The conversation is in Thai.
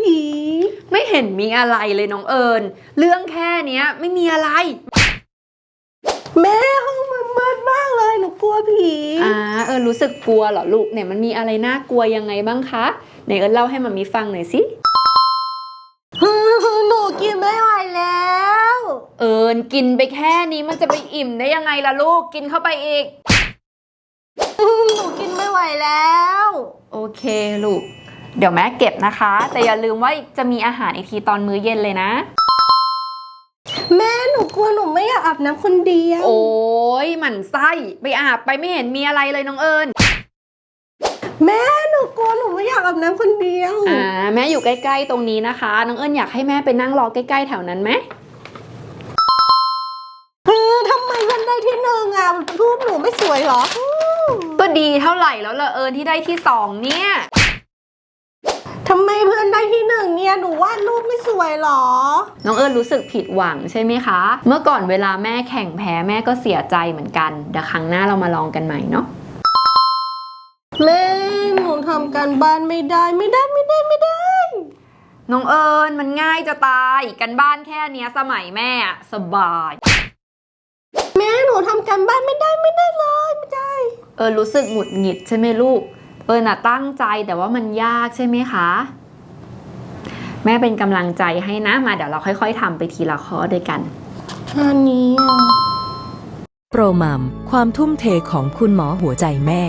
ผี ไม่เห็นมีอะไรเลยน้องเอิญเรื่องแค่เนี้ยไม่มีอะไร แม่ห้องมันมืดมากเลยหนูกลัวผีอ่าเอิญรู้สึกกลัวเหรอลูกเนี่ยมันมีอะไรน่ากลัวยังไงบ้างคะไหนเอิญเล่าให้มามีฟังหน่อยสิหนูกินไม่ไหวแล้ว เอิญกินไปแค่นี้มันจะไปอิ่มได้ยังไงล่ะลูกกินเข้าไปอีก หนูกินไม่ไหวแล้ว โอเคลูก เดี๋ยวแม่เก็บนะคะ แต่อย่าลืมว่าจะมีอาหารอีกทีตอนมื้อเย็นเลยนะ แม่หนูกลัวหนูไม่อยากอาบน้ำคนเดียว โอ้ยหมันไส้ไปอาบไปไม่เห็นมีอะไรเลยน้องเอิญแม่หนูกลัวหนูไม่อยากอาบน้ำคนเดียวอ่าแม่อยู่ใกล้ ๆ ตรงนี้นะคะ น้องเอิญอยากให้แม่ไปนั่งรอใกล้ ๆ แถวนั้นไหมเออทำไมมันได้ที่หนึ่งอะรูปหนูไม่สวยเหรออืมก็ดีเท่าไหร่แล้วล่ะเอิญที่ได้ที่สองเนี่ยทำ ไมเพื่อนได้ที่หนึ่งเนี่ยหนูวาดรูปไม่สวยเหรอ น้องเอิญรู้สึกผิดหวังใช่ไหมคะ เมื่อก่อนเวลาแม่แข่งแพ้แม่ก็เสียใจเหมือนกันเดี๋ยวครั้งหน้าเรามาลองกันใหม่เนาะแม่หนูทำการบ้านไม่ได้ไม่ได้ไม่ได้ไม่ได้ น้องเอิญมันง่ายจะตายกันบ้านแค่เนี้ยสมัยแม่อะสบาย แม่หนูทำการบ้านไม่ได้ไม่ได้เลยไม่ได้ เอิญรู้สึกหงุดหงิดใช่ไหมลูก เอิญน่ะตั้งใจแต่ว่ามันยากใช่ไหมคะ แม่เป็นกำลังใจให้นะมาเดี๋ยวเราค่อย ๆทำไปทีละข้อด้วยกันอันนี้อะโปรมัมความทุ่มเทของคุณหมอหัวใจแม่